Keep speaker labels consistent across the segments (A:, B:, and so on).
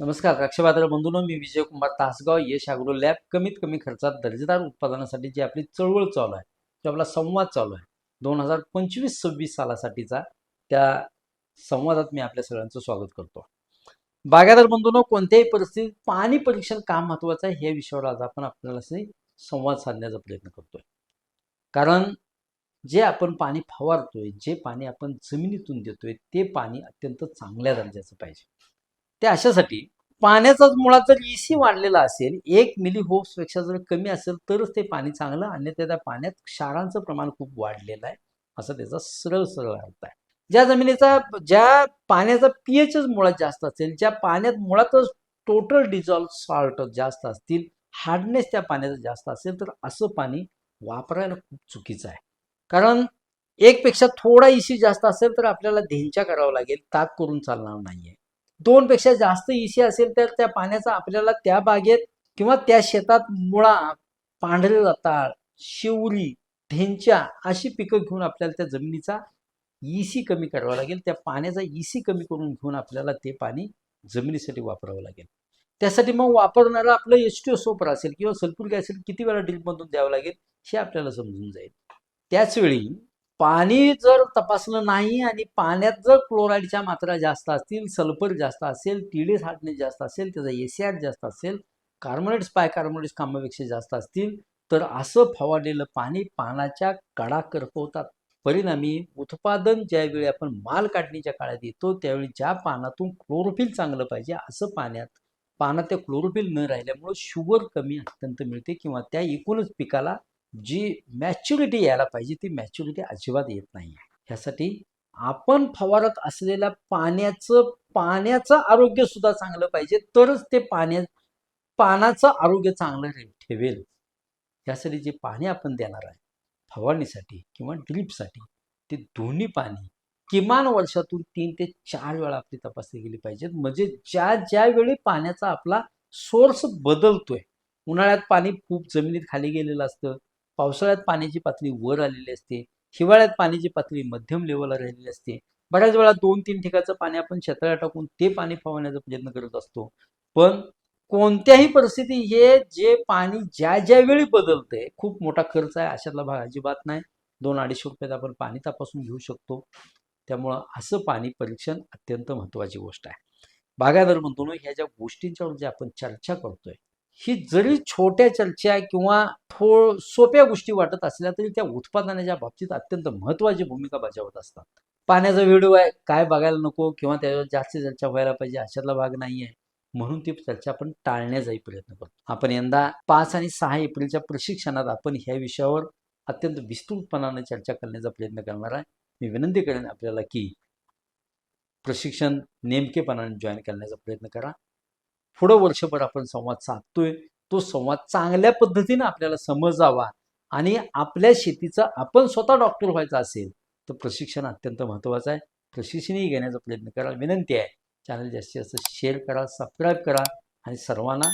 A: नमस्कार द्राक्षबाजार बंधूंनो मी विजय कुमार तासगाव यश अॅग्रो लॅब. कमीत कमी खर्चात दर्जेदार उत्पादनासाठी जी आपली चळवळ चालू आहे जो आपला संवाद चालू आहे दोन हजार पंचवीस सव्वीस सालासाठीचा त्या संवादात मी आपल्या सगळ्यांचं स्वागत करतो. बागायदार बंधूंनो कोणत्याही परिस्थितीत पाणी परीक्षण का महत्वाचं आहे या विषयावर आज आपण आपल्याला संवाद साधण्याचा प्रयत्न करतोय. कारण जे आपण पाणी फवारतोय जे पाणी आपण जमिनीतून देतोय ते पाणी अत्यंत चांगल्या दर्जाचं पाहिजे. ते अशासाठी पाण्याचाच मुळात जर इसी वाढलेला असेल एक मिली पेक्षा जर कमी असेल तरच ते पाणी चांगलं आणि त्या पाण्यात क्षारांचं प्रमाण खूप वाढलेलं आहे असं त्याचा सरळ सरळ अर्थ आहे. ज्या जमिनीचा ज्या पाण्याचा पीएचच मुळात जास्त असेल ज्या पाण्यात मुळातच टोटल डिझॉल्व सॉल्ट जास्त असतील हार्डनेस त्या पाण्याचा जास्त असेल तर असं पाणी वापरायला खूप चुकीचं आहे. कारण एकपेक्षा थोडा इसी जास्त असेल तर आपल्याला धेंच्या करावा लागेल ताक करून चालणार नाहीये. दोनपेक्षा जास्त इशी असेल तर त्या पाण्याचा आपल्याला त्या बागेत किंवा त्या शेतात मुळा पांढरे रताळ शिवरी ढेंच्या अशी पिकं घेऊन आपल्याला त्या जमिनीचा इसी कमी करावा लागेल. त्या पाण्याचा इसी कमी करून घेऊन आपल्याला ते पाणी जमिनीसाठी वापरावं लागेल. त्यासाठी मग वापरणारा आपलं एच टी ओ सोपर असेल किंवा सल्फुरिक ॲसिड किती वेळा ड्रिपमधून द्यावं लागेल हे आपल्याला समजून जाईल. त्याचवेळी पाणी जर तपासलं नाही आणि पाण्यात जर क्लोराईडच्या मात्रा जास्त असतील सल्फर जास्त असेल टीडीएस साठणे जास्त असेल त्याचा एसीआर जास्त असेल कार्बोनेट्स पायकार्बोनेट्स कामापेक्षा जास्त असतील तर असं फवारलेलं पाणी पानाच्या कडा करपवतात. परिणामी उत्पादन ज्यावेळी आपण माल काढणीच्या काळात येतो त्यावेळी ज्या पानातून क्लोरोफिल चांगलं पाहिजे असं पाण्यात पानात त्या क्लोरोफिल न राहिल्यामुळं शुगर कमी अत्यंत मिळते किंवा त्या एकूणच पिकाला जी मॅच्युरिटी यायला पाहिजे ती मॅच्युरिटी अजिबात येत नाही ह्यासाठी आपण फवारत असलेल्या पाण्याचं पाण्याचं आरोग्य सुद्धा चांगलं पाहिजे तरच ते पाण्या पानाचं आरोग्य चांगलं रे- ठेवेल. यासाठी जे पाणी आपण देणार आहे फवारणीसाठी किंवा ड्रीपसाठी ते दोन्ही पाणी किमान वर्षातून तीन ते चार वेळा आपली तपासणी केली पाहिजेत म्हणजे ज्या ज्या वेळी पाण्याचा आपला सोर्स बदलतोय उन्हाळ्यात पाणी खूप जमिनीत खाली गेलेलं असतं पावसाळ्यात पाण्याची पातळी वर आलेली असते हिवाळ्यात पाण्याची पातळी मध्यम लेवलला राहिलेली असते. बऱ्याच वेळा दोन तीन ठिकाणचं पाणी आपण शेताळ्या टाकून ते पाणी फवारण्याचा प्रयत्न करत असतो. पण कोणत्याही परिस्थिती हे जे पाणी ज्या ज्या वेळी बदलतंय खूप मोठा खर्च आहे अशातला भाग अजिबात नाही. दोन अडीचशे रुपयात आपण पाणी तपासून घेऊ शकतो. त्यामुळं असं पाणी परीक्षण अत्यंत महत्त्वाची गोष्ट आहे. बागायदार म्हणतो ह्या ज्या गोष्टींच्यावर जे आपण चर्चा करतोय ही जरी छोट्या चर्चा किंवा थोड सोप्या गोष्टी वाटत असल्या तरी त्या उत्पादनाच्या बाबतीत अत्यंत महत्त्वाची भूमिका बजावत असतात. पाण्याचा व्हिडिओ आहे काय बघायला नको किंवा त्याच्यावर जास्त चर्चा व्हायला पाहिजे अशातला भाग नाही आहे म्हणून ती चर्चा आपण टाळण्याचाही प्रयत्न करतो. आपण यंदा पाच आणि सहा एप्रिलच्या प्रशिक्षणात आपण ह्या विषयावर अत्यंत विस्तृतपणाने चर्चा करण्याचा प्रयत्न करणार आहे. मी विनंती करेन आपल्याला की प्रशिक्षण नेमकेपणाने जॉईन करण्याचा प्रयत्न करा. पुढं वर्षभर आपण संवाद साधतोय. तो संवाद चांगल्या पद्धतीने आपल्याला समजावा आणि आपल्या शेतीचा आपण स्वतः डॉक्टर व्हायचा असेल तर प्रशिक्षण अत्यंत महत्त्वाचं आहे. प्रशिक्षणही घेण्याचा प्रयत्न करा विनंती आहे. चॅनल जास्तीत जास्त शेअर करा सबस्क्राईब करा आणि सर्वांना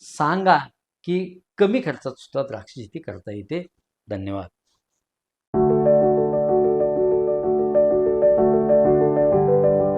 A: सांगा की कमी खर्चात सुद्धा द्राक्ष शेती करता येते. धन्यवाद.